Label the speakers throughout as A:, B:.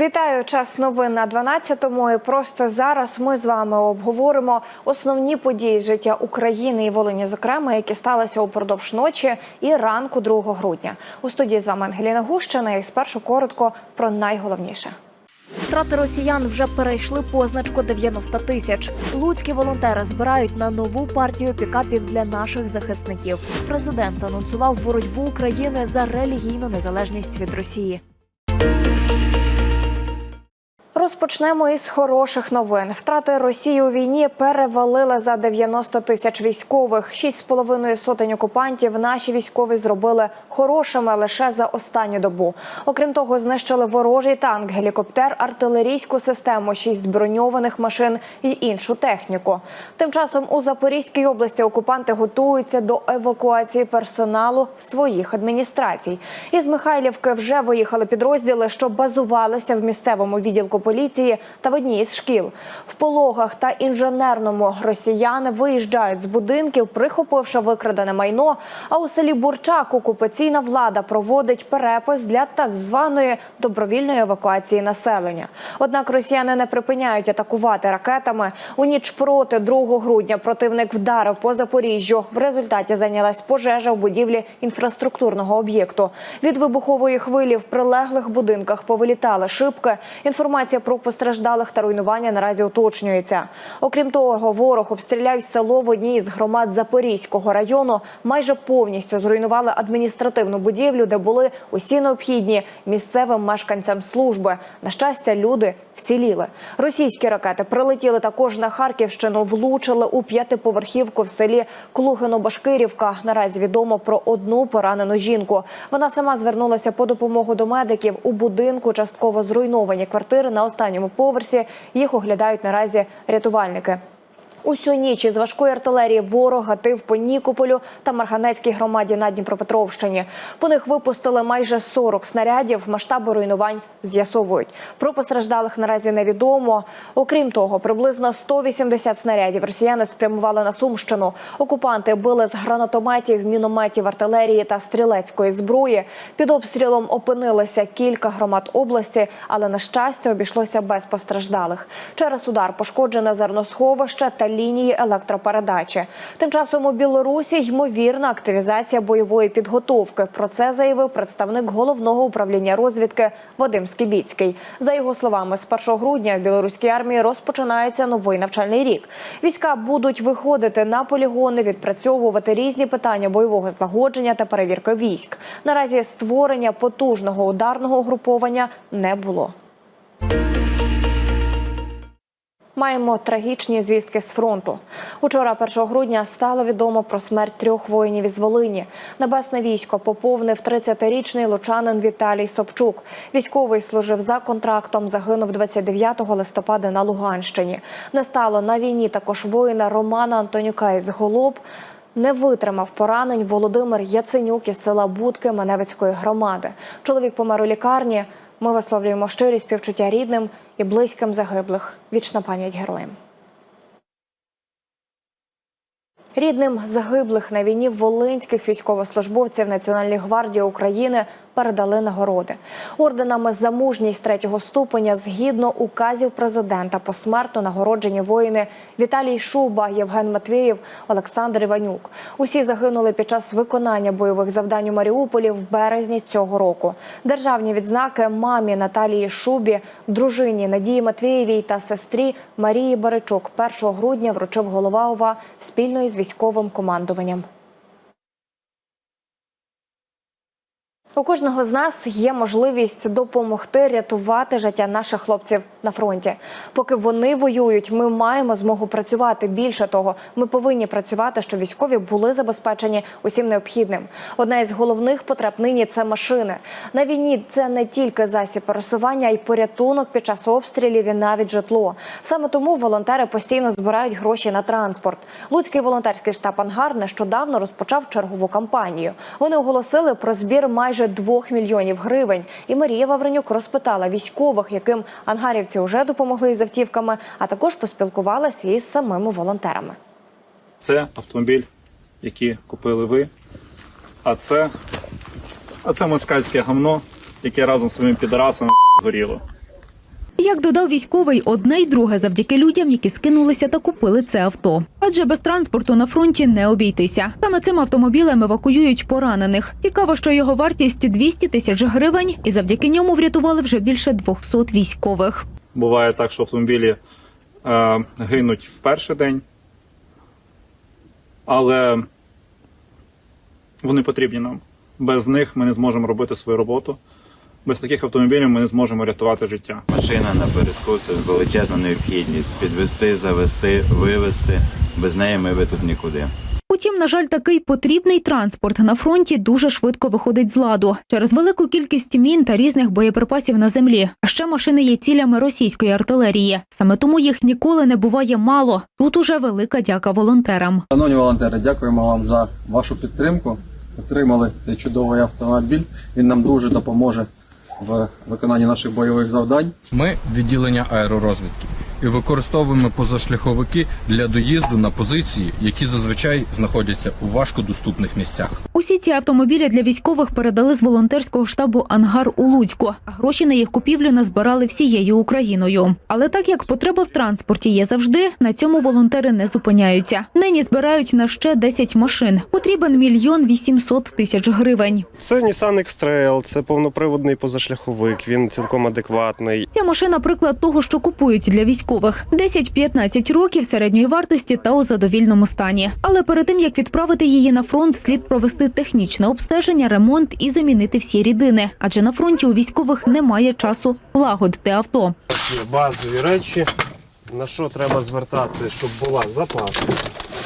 A: Вітаю час новин на 12-му. І просто зараз ми з вами обговоримо основні події життя України і Волині, зокрема, які сталися упродовж ночі і ранку 2 грудня. У студії з вами Ангеліна Гущина. І спершу коротко про найголовніше.
B: Втрати росіян вже перейшли позначку 90 тисяч. Луцькі волонтери збирають на нову партію пікапів для наших захисників. Президент анонсував боротьбу України за релігійну незалежність від Росії.
A: Розпочнемо із хороших новин. Втрати Росії у війні перевалили за 90 тисяч військових. Шість з половиною сотень окупантів наші військові зробили хорошими лише за останню добу. Окрім того, знищили ворожий танк, гелікоптер, артилерійську систему, шість броньованих машин і іншу техніку. Тим часом у Запорізькій області окупанти готуються до евакуації персоналу своїх адміністрацій. Із Михайлівки вже виїхали підрозділи, що базувалися в місцевому відділку поліції та в одній із шкіл. В пологах та інженерному росіяни виїжджають з будинків, прихопивши викрадене майно. А у селі Бурчак окупаційна влада проводить перепис для так званої добровільної евакуації населення. Однак росіяни не припиняють атакувати ракетами. У ніч проти 2 грудня противник вдарив по Запоріжжю. В результаті зайнялась пожежа в будівлі інфраструктурного об'єкту. Від вибухової хвилі в прилеглих будинках повилітали шибки. Інформація про постраждалих та руйнування наразі уточнюється. Окрім того, ворог обстріляв село в одній із громад Запорізького району. Майже повністю зруйнували адміністративну будівлю, де були усі необхідні місцевим мешканцям служби. На щастя, люди вціліли. Російські ракети прилетіли також на Харківщину, влучили у п'ятиповерхівку в селі Клугино-Башкирівка. Наразі відомо про одну поранену жінку. Вона сама звернулася по допомогу до медиків у будинку. Частково зруйновані квартири на останньому поверсі. Їх оглядають наразі рятувальники. Усю ніч із важкої артилерії ворог гатив по Нікополю та Марганецькій громаді на Дніпропетровщині. По них випустили майже 40 снарядів. Масштаби руйнувань з'ясовують. Про постраждалих наразі невідомо. Окрім того, приблизно 180 снарядів росіяни спрямували на Сумщину. Окупанти били з гранатометів, мінометів, артилерії та стрілецької зброї. Під обстрілом опинилися кілька громад області, але на щастя обійшлося без постраждалих. Через удар пошкоджене зерносховище та лінії електропередачі. Тим часом у Білорусі ймовірна активізація бойової підготовки. Про це заявив представник головного управління розвідки Вадим Скібіцький. За його словами, з 1 грудня в білоруській армії розпочинається новий навчальний рік. Війська будуть виходити на полігони, відпрацьовувати різні питання бойового злагодження та перевірки військ. Наразі створення потужного ударного угруповання не було. Маємо трагічні звістки з фронту. Учора, 1 грудня, стало відомо про смерть трьох воїнів із Волині. Небесне військо поповнив 30-річний лучанин Віталій Собчук. Військовий служив за контрактом. Загинув 29 листопада на Луганщині. Не стало на війні також воїна Романа Антонюка із Голуб. Не витримав поранень Володимир Яценюк із села Будки Маневицької громади. Чоловік помер у лікарні. Ми висловлюємо щирі співчуття рідним і близьким загиблих. Вічна пам'ять героям. Рідним загиблих на війні волинських військовослужбовців Національної гвардії України передали нагороди орденами за мужність третього ступеня згідно указів президента посмертно нагороджені воїни Віталій Шуба, Євген Матвієв, Олександр Іванюк. Усі загинули під час виконання бойових завдань у Маріуполі в березні цього року. Державні відзнаки мамі Наталії Шубі, дружині Надії Матвієвій та сестрі Марії Баричук 1 грудня вручив голова ОВА спільно із військовим командуванням. У кожного з нас є можливість допомогти рятувати життя наших хлопців на фронті. Поки вони воюють, ми маємо змогу працювати. Більше того, ми повинні працювати, щоб військові були забезпечені усім необхідним. Одна із головних потреб нині це машини. На війні це не тільки засіб пересування, а й порятунок під час обстрілів і навіть житло. Саме тому волонтери постійно збирають гроші на транспорт. Луцький волонтерський штаб Ангар нещодавно розпочав чергову кампанію. Вони оголосили про збір майже 2 мільйонів гривень. І Марія Вавренюк розпитала військових, яким ангарівці вже допомогли із автівками, а також поспілкувалася із самими волонтерами.
C: Це автомобіль, який купили ви. А це, а це москальське гамно, яке разом з своїми підарасами згоріло.
D: Як додав військовий, одне й друге завдяки людям, які скинулися та купили це авто. Адже без транспорту на фронті не обійтися. Саме цим автомобілем евакуюють поранених. Цікаво, що його вартість 200 тисяч гривень, і завдяки ньому врятували вже більше 200 військових.
C: Буває так, що автомобілі е, гинуть в перший день, але вони потрібні нам. Без них ми не зможемо робити свою роботу. Без таких автомобілів ми не зможемо рятувати життя.
E: Машина напередку це величезна необхідність. Підвести, завести, вивезти. Без неї ми би тут нікуди.
D: Утім, на жаль, такий потрібний транспорт на фронті дуже швидко виходить з ладу через велику кількість мін та різних боєприпасів на землі. А ще машини є цілями російської артилерії. Саме тому їх ніколи не буває мало. Тут уже велика дяка волонтерам.
F: Шановні волонтери, дякуємо вам за вашу підтримку. Отримали цей чудовий автомобіль. Він нам дуже допоможе в виконанні наших бойових завдань.
G: Ми відділення аеророзвідки і використовуємо позашляховики для доїзду на позиції, які зазвичай знаходяться у важкодоступних місцях.
D: Усі ці автомобілі для військових передали з волонтерського штабу Ангар у Луцьку. А гроші на їх купівлю назбирали всією Україною. Але так як потреба в транспорті є завжди, на цьому волонтери не зупиняються. Нині збирають на ще 10 машин. Потрібен мільйон вісімсот тисяч гривень.
H: Це Nissan X-Trail, це повноприводний позашляховик, він цілком адекватний.
D: Ця машина приклад того, що купують для військових. 10-15 років середньої вартості та у задовільному стані. Але перед тим як відправити її на фронт, слід провести технічне обстеження, ремонт і замінити всі рідини. Адже на фронті у військових немає часу лагодити авто.
H: Базові речі, на що треба звертати, щоб була запаска.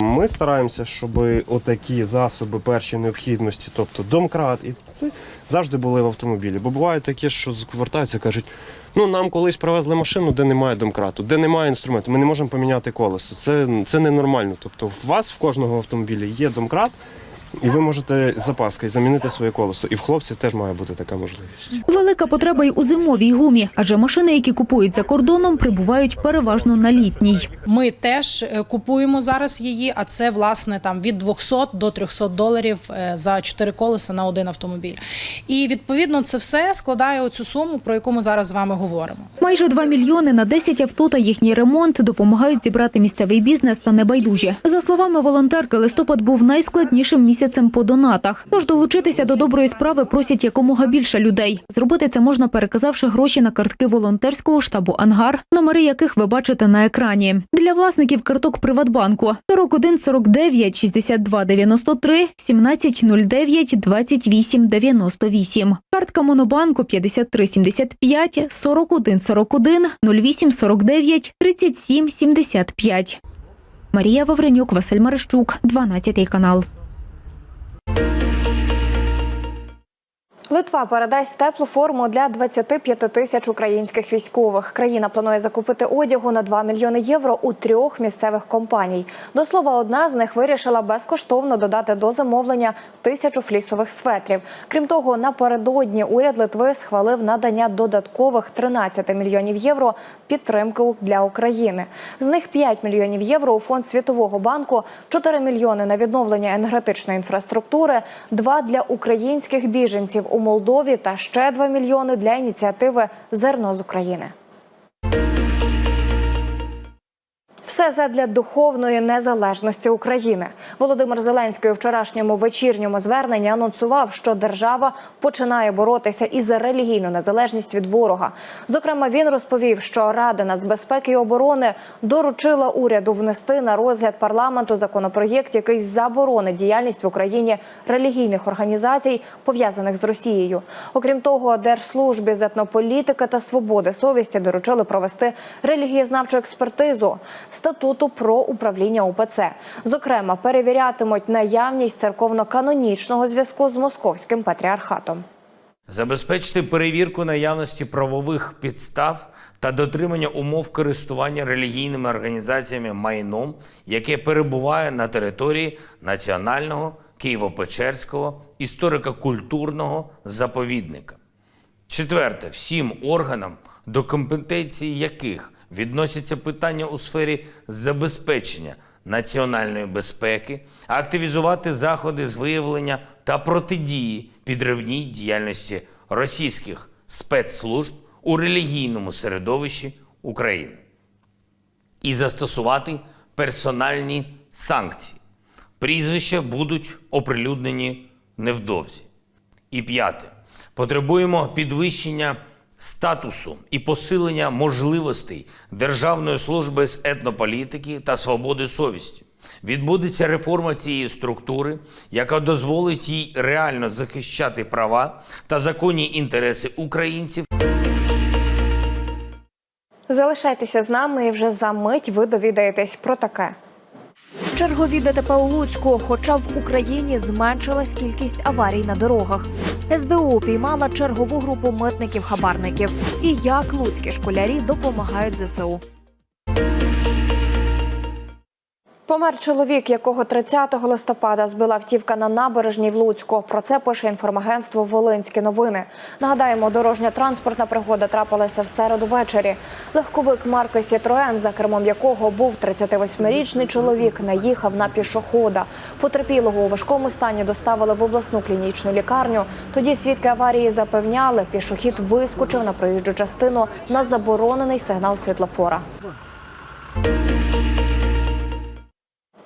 H: Ми стараємося, щоб отакі засоби першої необхідності, тобто домкрат, і це завжди були в автомобілі. Бо буває таке, що звертаються, кажуть, ну нам колись привезли машину, де немає домкрату, де немає інструменту, ми не можемо поміняти колесо. Це, це ненормально. Тобто, у вас в кожного автомобілі є домкрат, і ви можете з запаскою замінити своє колесо. І в хлопців теж має бути така можливість.
D: Велика потреба й у зимовій гумі, адже машини, які купують за кордоном, прибувають переважно на літній.
I: Ми теж е, купуємо зараз її, а це власне там від 200 до 300 доларів е, за 4 колеса на один автомобіль. І відповідно це все складає оцю суму, про яку ми зараз з вами говоримо.
D: Майже 2 мільйони на 10 авто та їхній ремонт допомагають зібрати місцевий бізнес та небайдужі. За словами волонтерки, листопад був найскладнішим місяцем по донатах. Тож долучитися до доброї справи просять якомога більше людей. Зробити це можна, переказавши гроші на картки волонтерського штабу Ангар, номери яких ви бачите на екрані. Для власників карток Приватбанку 41 49 62 93 17 09 28 98. Картка Монобанку 53 75 41 41 08 49 37 75. Марія Вавренюк, Василь Марищук, 12 канал.
A: Литва передасть теплу форму для 25 тисяч українських військових. Країна планує закупити одягу на 2 мільйони євро у трьох місцевих компаній. До слова, одна з них вирішила безкоштовно додати до замовлення тисячу флісових светрів. Крім того, напередодні уряд Литви схвалив надання додаткових 13 мільйонів євро підтримки для України. З них 5 мільйонів євро у фонд Світового банку, 4 мільйони на відновлення енергетичної інфраструктури, 2 для українських біженців у Молдові та ще 2 мільйони для ініціативи Зерно з України. Все задля духовної незалежності України. Володимир Зеленський у вчорашньому вечірньому зверненні анонсував, що держава починає боротися із релігійну незалежність від ворога. Зокрема, він розповів, що Рада нацбезпеки і оборони доручила уряду внести на розгляд парламенту законопроєкт, який заборонить діяльність в Україні релігійних організацій, пов'язаних з Росією. Окрім того, держслужбі з етнополітики та свободи совісті доручили провести релігієзнавчу експертизу статуту про управління УПЦ. Зокрема, перевірятимуть наявність церковно-канонічного зв'язку з московським патріархатом.
J: Забезпечити перевірку наявності правових підстав та дотримання умов користування релігійними організаціями майном, яке перебуває на території Національного Києво-Печерського історико-культурного заповідника. Четверте, всім органам, до компетенції яких відносяться питання у сфері забезпечення національної безпеки, активізувати заходи з виявлення та протидії підривній діяльності російських спецслужб у релігійному середовищі України і застосувати персональні санкції. Прізвища будуть оприлюднені невдовзі. І п'яте. Потребуємо підвищення статусу і посилення можливостей Державної служби з етнополітики та свободи совісті. Відбудеться реформа цієї структури, яка дозволить їй реально захищати права та законні інтереси українців
A: Залишайтеся з нами і вже за мить ви довідаєтесь про таке.
B: Чергові ДТП у Луцьку, хоча в Україні зменшилась кількість аварій на дорогах. СБУ піймала чергову групу митників-хабарників. І як луцькі школярі допомагають ЗСУ.
A: Помер чоловік, якого 30 листопада збила автівка на набережній в Луцьку. Про це пише інформагентство Волинські новини. Нагадаємо, дорожня транспортна пригода трапилася в середу ввечері. Легковик марки Сітроен, за кермом якого був 38-річний чоловік, наїхав на пішохода. Потерпілого у важкому стані доставили в обласну клінічну лікарню. Тоді свідки аварії запевняли, пішохід вискочив на проїжджу частину на заборонений сигнал світлофора.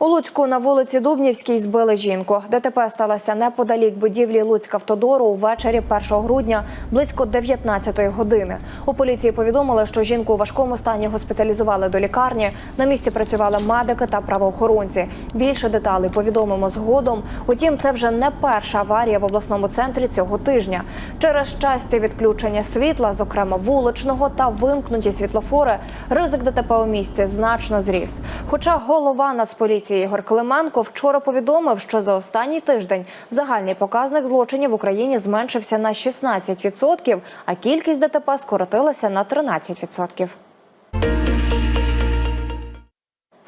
A: У Луцьку на вулиці Дубнівській збили жінку. ДТП сталося неподалік будівлі Луцькавтодору увечері 1 грудня близько 19-ї години. У поліції повідомили, що жінку у важкому стані госпіталізували до лікарні. На місці працювали медики та правоохоронці. Більше деталей повідомимо згодом. Утім, це вже не перша аварія в обласному центрі цього тижня. Через часті відключення світла, зокрема вуличного та вимкнуті світлофори, ризик ДТП у місті значно зріс. Хоча голова Нацполіції Ігор Клименко вчора повідомив, що за останній тиждень загальний показник злочинів в Україні зменшився на 16%, а кількість ДТП скоротилася на 13%.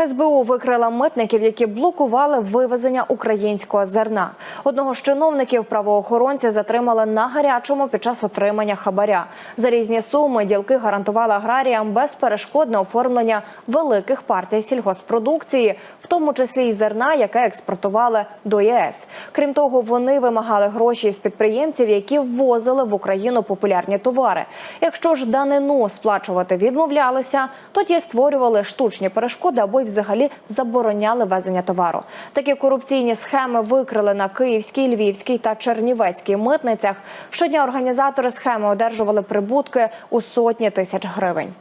A: СБУ викрила митників, які блокували вивезення українського зерна. Одного з чиновників правоохоронці затримали на гарячому під час отримання хабаря. За різні суми ділки гарантували аграріям безперешкодне оформлення великих партій сільгоспродукції, в тому числі й зерна, яке експортували до ЄС. Крім того, вони вимагали гроші з підприємців, які ввозили в Україну популярні товари. Якщо ж данину сплачувати відмовлялися, тоді створювали штучні перешкоди або й взагалі забороняли везення товару. Такі корупційні схеми викрили на Київській, Львівській та Чернівецькій митницях. Щодня організатори схеми одержували прибутки у сотні тисяч гривень.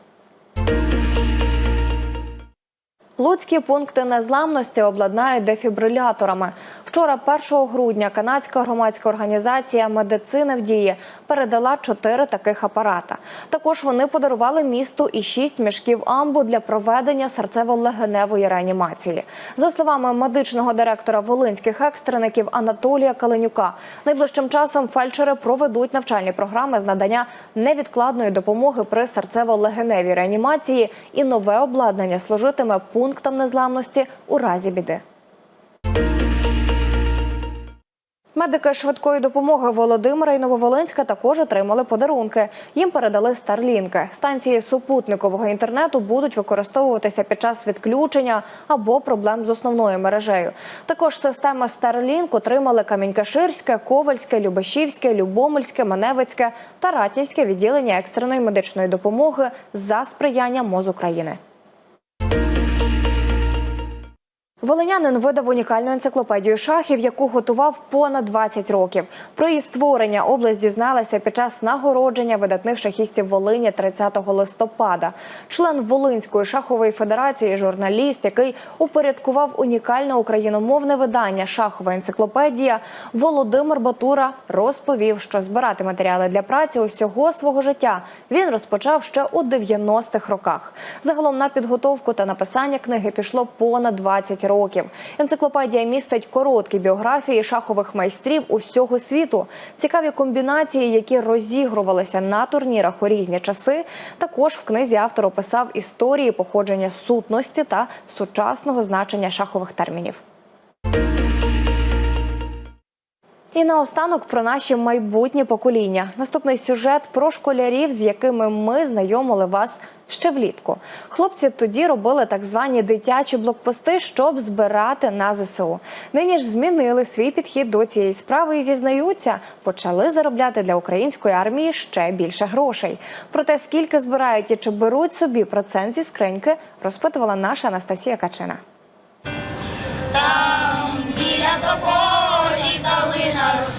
A: Луцькі пункти незламності обладнають дефібриляторами. Вчора, 1 грудня, канадська громадська організація Медицина в дії передала чотири таких апарата. Також вони подарували місту і шість мішків амбу для проведення серцево-легеневої реанімації. За словами медичного директора волинських екстреників Анатолія Каленюка, найближчим часом фельдшери проведуть навчальні програми з надання невідкладної допомоги при серцево-легеневій реанімації, і нове обладнання служитиме пунктам незламності у разі біди. Медики швидкої допомоги Володимира і Нововолинська також отримали подарунки. Їм передали старлінки. Станції супутникового інтернету будуть використовуватися під час відключення або проблем з основною мережею. Також системи Starlink отримали Камінь-Каширське, Ковальське, Любешівське, Любомельське, Маневицьке та Ратнівське відділення екстреної медичної допомоги за сприяння МОЗ України. Волинянин видав унікальну енциклопедію шахів, яку готував понад 20 років. Про її створення область дізналася під час нагородження видатних шахістів Волині 30 листопада. Член Волинської шахової федерації, журналіст, який упорядкував унікальне україномовне видання Шахова енциклопедія Володимир Батура розповів, що збирати матеріали для праці усього свого життя він розпочав ще у 90-х роках. Загалом на підготовку та написання книги пішло понад 20 років. Енциклопедія містить короткі біографії шахових майстрів усього світу, цікаві комбінації, які розігрувалися на турнірах у різні часи. Також в книзі автор описав історії походження сутності та сучасного значення шахових термінів. І наостанок про наші майбутні покоління. Наступний сюжет про школярів, з якими ми знайомили вас ще влітку. Хлопці тоді робили так звані дитячі блокпости, щоб збирати на ЗСУ. Нині ж змінили свій підхід до цієї справи і зізнаються, почали заробляти для української армії ще більше грошей. Про те, скільки збирають і чи беруть собі процент зі скриньки, розпитувала наша Анастасія Качина.
K: Біля тополі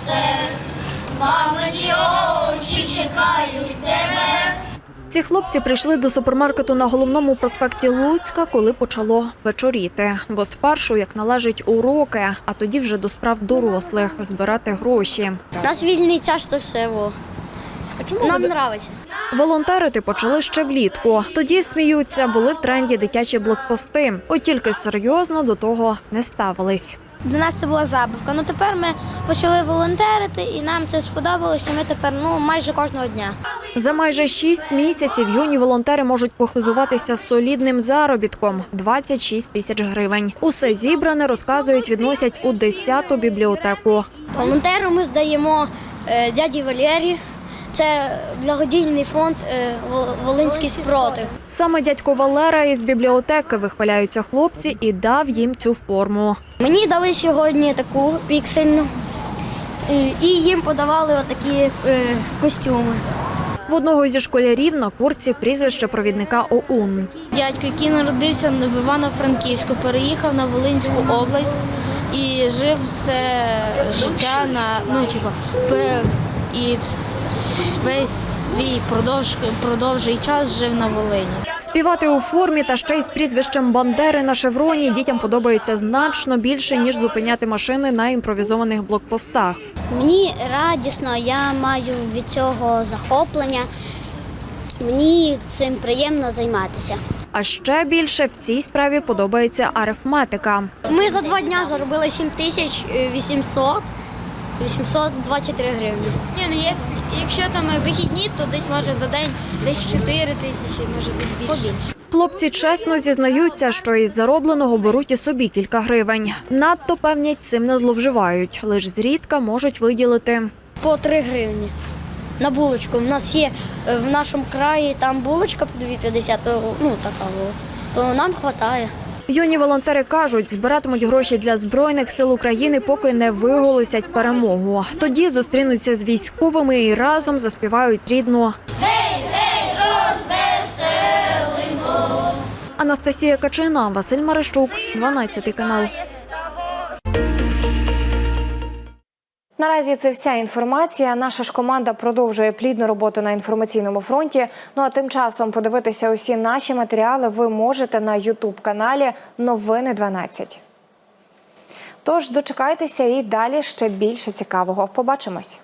K: росте, мамині очі чекають тебе.
B: Ці хлопці прийшли до супермаркету на головному проспекті Луцька, коли почало вечоріти. Бо спершу, як належить, уроки, а тоді вже до справ дорослих збирати гроші.
K: Нас вільний час то все. Нам подобається.
B: Волонтерити почали ще влітку. Тоді сміються, були в тренді дитячі блокпости. От тільки серйозно до того не ставились.
K: Для нас це була забавка. Ну тепер ми почали волонтерити, і нам це сподобалося. Ми тепер ну майже кожного дня.
B: За майже шість місяців юні волонтери можуть похизуватися солідним заробітком 26 тисяч гривень. Усе зібране розказують, відносять у 10-ту бібліотеку.
K: Волонтеру ми здаємо е, дяді Валері. Це благодійний фонд е, Волинський спротив.
B: Саме дядько Валера із бібліотеки вихваляються хлопці і дав їм цю форму.
K: Мені дали сьогодні таку піксельну, і їм подавали отакі е, костюми.
B: В одного зі школярів на курці прізвище провідника ОУН.
L: Дядько, який народився в Івано-Франківську, переїхав на Волинську область і жив все життя на ну, типу, і весь свій продовж, продовжий час жив на Волині.
B: Співати у формі та ще й з прізвищем Бандери на шевроні дітям подобається значно більше ніж зупиняти машини на імпровізованих блокпостах.
K: Мені радісно, я маю від цього захоплення. Мені цим приємно займатися.
B: А ще більше в цій справі подобається арифметика.
K: Ми за два дні заробили 7 тисяч 800, 823 гривні.
L: Ні, ну якщо, якщо там вихідні, то десь може за день десь 4 тисячі, може десь більше.
B: Хлопці чесно зізнаються, що із заробленого беруть і собі кілька гривень. Надто певнять цим не зловживають, лиш зрідка можуть виділити.
K: По 3 гривні на булочку. У нас є е, в нашому краї там булочка по 2,50, то, ну така була. То нам вистачає.
B: Юні волонтери кажуть, збиратимуть гроші для збройних сил України, поки не виголосять перемогу. Тоді зустрінуться з військовими і разом заспівають рідну. Анастасія Качина, Василь Марищук, 12 канал.
A: Наразі це вся інформація. Наша ж команда продовжує плідну роботу на інформаційному фронті. Ну а тим часом подивитися усі наші матеріали ви можете на Ютуб каналі Новини 12. Тож дочекайтеся і далі ще більше цікавого. Побачимось.